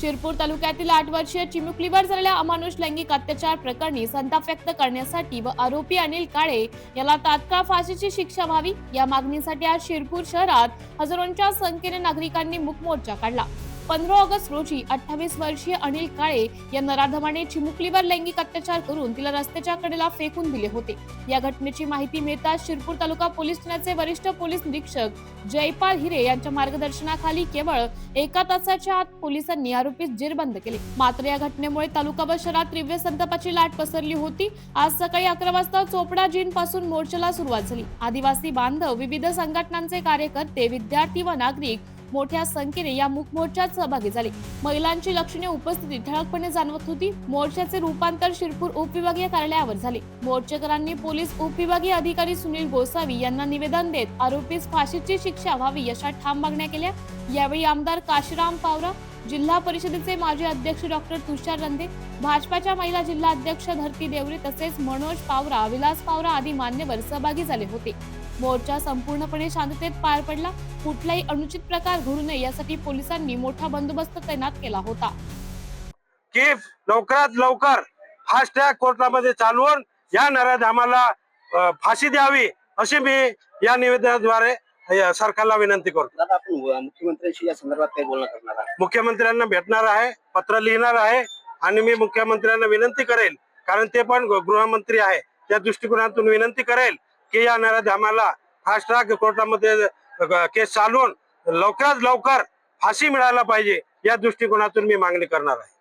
शिरपूर तालुक्यातील आठ वर्षीय चिमुकलीवर झालेल्या अमानुष लैंगिक अत्याचार प्रकरणी संताप व्यक्त करण्यासाठी व आरोपी अनिल काळे याला तात्काळ फाशीची शिक्षा व्हावी या मागणीसाठी आज शिरपूर शहरात हजारोंच्या संख्येने नागरिकांनी मूक मोर्चा काढला. पंधरा ऑगस्ट रोजी अठ्ठावीस वर्षीय अनिल काळे या नराधमाने चिमुकलीवर लैंगिक अत्याचार करून तिला रस्त्याच्या कडेला फेकून दिले होते. या घटनेची माहिती मिळताच शिरपूर तालुका पोलीस ठाण्याचे वरिष्ठ पोलीस निरीक्षक जयपाल हिरे यांच्या मार्गदर्शनाखाली केवळ एका तासाच्या आत पोलिसांनी आरोपीस जेरबंद केले. मात्र या घटनेमुळे तालुका व शहरात तीव्र संतापाची लाट पसरली होती. आज सकाळी अकरा वाजता चोपडा जीन पासून मोर्चाला सुरुवात झाली. आदिवासी बांधव विविध संघटनांचे कार्यकर्ते विद्यार्थी व नागरिक मोठ्या संख्येने या मूक मोर्चात सहभागी झाले. महिलांची लक्षणीय उपस्थिती ठळकपणे जाणवत होती. मोर्चाचे रूपांतर शिरपूर उपविभागीय कार्यालयावर झाले. मोर्चेकरांनी पोलीस उपविभागीय अधिकारी सुनील गोसावी यांना निवेदन देत आरोपीस फाशीची शिक्षा व्हावी अशा ठाम मागण्या केल्या. यावेळी आमदार काशीराम पावरा जिल्हा परिषदेचे माजी अध्यक्ष डॉक्टर तुषार रंदे भाजपाच्या महिला जिल्हा अध्यक्ष धरती देवरे तसेच मनोज पावरा विलास पावरा आदी मान्यवर सहभागी झाले होते. मोर्चा संपूर्णपणे शांततेत पार पडला. कुठलाही अनुचित प्रकार घडू नये यासाठी पोलिसांनी मोठा बंदोबस्त तैनात केला होता. की लवकरात लवकर फास्ट ट्रॅक कोर्टामध्ये चालवून या नराधामाला फाशी द्यावी अशी मी या निवेदनाद्वारे सरकारला विनंती करतो. आपण मुख्यमंत्र्यांशी या संदर्भात काही बोलणं करणार आहात. मुख्यमंत्र्यांना भेटणार आहे पत्र लिहिणार आहे आणि मी मुख्यमंत्र्यांना विनंती करेल. कारण ते पण गृहमंत्री आहे. त्या दृष्टिकोनातून विनंती करेल की या नराधामाला फास्ट ट्रॅक कोर्टामध्ये केस चालवून लवकरात लवकर फाशी मिळायला पाहिजे या दृष्टिकोनातून मी मागणी करणार आहे.